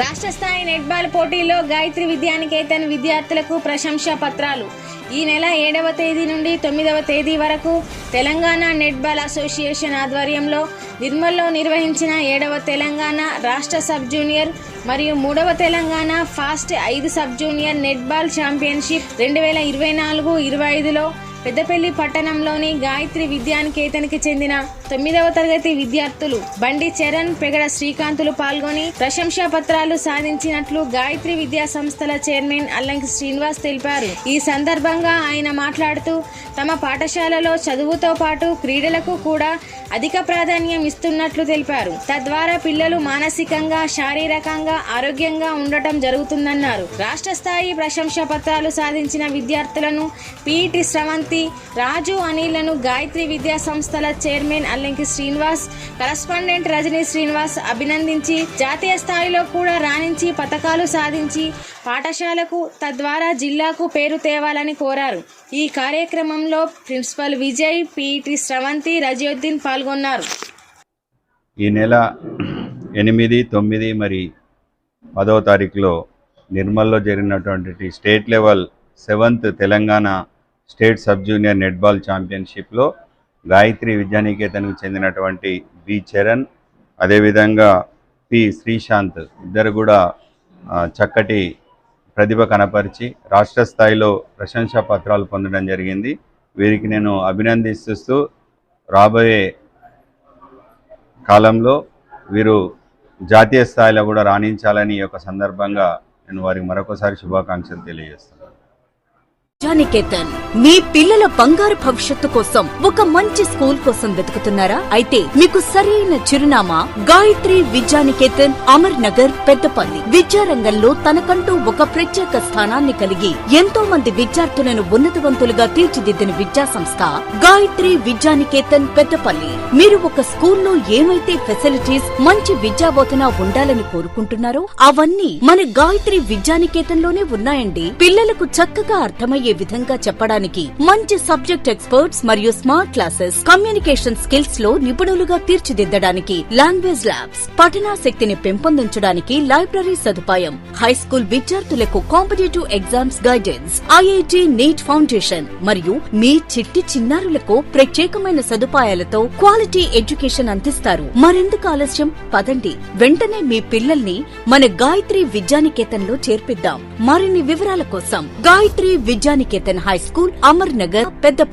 రాష్ట్ర స్థాయి నెట్బాల్ పోటీల్లో గాయత్రి విద్యానికేతన్ విద్యార్థులకు ప్రశంసా పత్రాలు. ఈ నెల ఏడవ తేదీ నుండి తొమ్మిదవ తేదీ వరకు తెలంగాణ నెట్బాల్ అసోసియేషన్ ఆధ్వర్యంలో నిర్మల్లో నిర్వహించిన ఏడవ తెలంగాణ రాష్ట్ర సబ్ జూనియర్ మరియు మూడవ తెలంగాణ ఫాస్ట్ ఐదు సబ్ జూనియర్ నెట్బాల్ ఛాంపియన్షిప్ రెండు వేల ఇరవై నాలుగు ఇరవై ఐదులో పెద్దపల్లి పట్టణంలోని గాయత్రి విద్యానికేతన్కి చెందిన తొమ్మిదవ తరగతి విద్యార్థులు బండి చరణ్ పెగడ శ్రీకాంతులు పాల్గొని ప్రశంసా పత్రాలు సాధించినట్లు గాయత్రి విద్యా సంస్థల చైర్మన్ అల్లంకి శ్రీనివాస్ తెలిపారు. ఈ సందర్భంగా ఆయన మాట్లాడుతూ తమ పాఠశాలలో చదువుతో పాటు క్రీడలకు కూడా అధిక ప్రాధాన్యం ఇస్తున్నట్లు తెలిపారు. తద్వారా పిల్లలు మానసికంగా శారీరకంగా ఆరోగ్యంగా ఉండటం జరుగుతుందన్నారు. రాష్ట్ర స్థాయి ప్రశంసా పత్రాలు సాధించిన విద్యార్థులను పిఈటి మూర్తి రాజు అనిలను గాయత్రి విద్యా సంస్థల చైర్మన్ అల్లంకి శ్రీనివాస్ కరస్పాండెంట్ రజనీ శ్రీనివాస్ అభినందించి జాతీయ స్థాయిలో కూడా రాణించి పథకాలు సాధించి పాఠశాలకు తద్వారా జిల్లాకు పేరు తేవాలని కోరారు. ఈ కార్యక్రమంలో ప్రిన్సిపల్ విజయ్ పిటి స్రవంతి రజియుద్దీన్ పాల్గొన్నారు. ఈ నెల ఎనిమిది తొమ్మిది మరి పదవ తారీఖులో నిర్మల్లో జరిగినటువంటి state level seventh Telangana state sub junior netball ఛాంపియన్షిప్లో Gayatri విద్యానికేతన్కు చెందినటువంటి బి చరణ్ అదేవిధంగా పి శ్రీశాంత్ ఇద్దరు కూడా చక్కటి ప్రతిభ కనపరిచి రాష్ట్ర స్థాయిలో ప్రశంసా పత్రాలు పొందడం జరిగింది. వీరికి నేను అభినందిస్తూ రాబోయే కాలంలో వీరు జాతీయ స్థాయిలో కూడా రాణించాలని ఈ యొక్క సందర్భంగా నేను వారికి మరొకసారి శుభాకాంక్షలు తెలియజేస్తాను విద్యానికేతన్ మీ పిల్లల బంగారు భవిష్యత్తు కోసం ఒక మంచి స్కూల్ కోసం వెతుకుతున్నారా? అయితే మీకు సరైన చిరునామా గాయత్రి విద్యానికేతన్ అమర్ నగర్ పెద్దపల్లి. విద్యారంగంలో తనకంటూ ఒక ప్రత్యేక స్థానాన్ని కలిగి ఎంతో మంది విద్యార్థులను ఉన్నతవంతులుగా తీర్చిదిద్దిన విద్యా సంస్థ గాయత్రి విద్యానికేతన్ పెద్దపల్లి. మీరు ఒక స్కూల్లో ఏమైతే ఫెసిలిటీస్ మంచి విద్యాబోధన ఉండాలని కోరుకుంటున్నారో అవన్నీ మన గాయత్రి విద్యానికేతన్లోనే ఉన్నాయండి. పిల్లలకు చక్కగా అర్థమయ్యే విధంగా చెప్పడానికి మంచి సబ్జెక్ట్ ఎక్స్పర్ట్స్ మరియు స్మార్ట్ క్లాసెస్ కమ్యూనికేషన్ స్కిల్స్లో నిపుణులుగా తీర్చిదిద్దడానికి లాంగ్వేజ్ ల్యాబ్స్ పఠనాశక్తిని పెంపొందించడానికి లైబ్రరీ సదుపాయం హై స్కూల్ విద్యార్థులకు competitive exams guidance IIT NEET foundation మరియు మీ చిట్టి చిన్నారులకు ప్రత్యేకమైన సదుపాయాలతో క్వాలిటీ ఎడ్యుకేషన్ అందిస్తారు. మరెందుకు ఆలస్యం? పదండి. వెంటనే మీ పిల్లల్ని మన గాయత్రి విద్యానికేతన్లో చేర్పిద్దాం. మరిన్ని వివరాల కోసం గాయత్రి విద్యానికేతన్ హై స్కూల్ అమర్ నగర్ పెద్దపల్లి.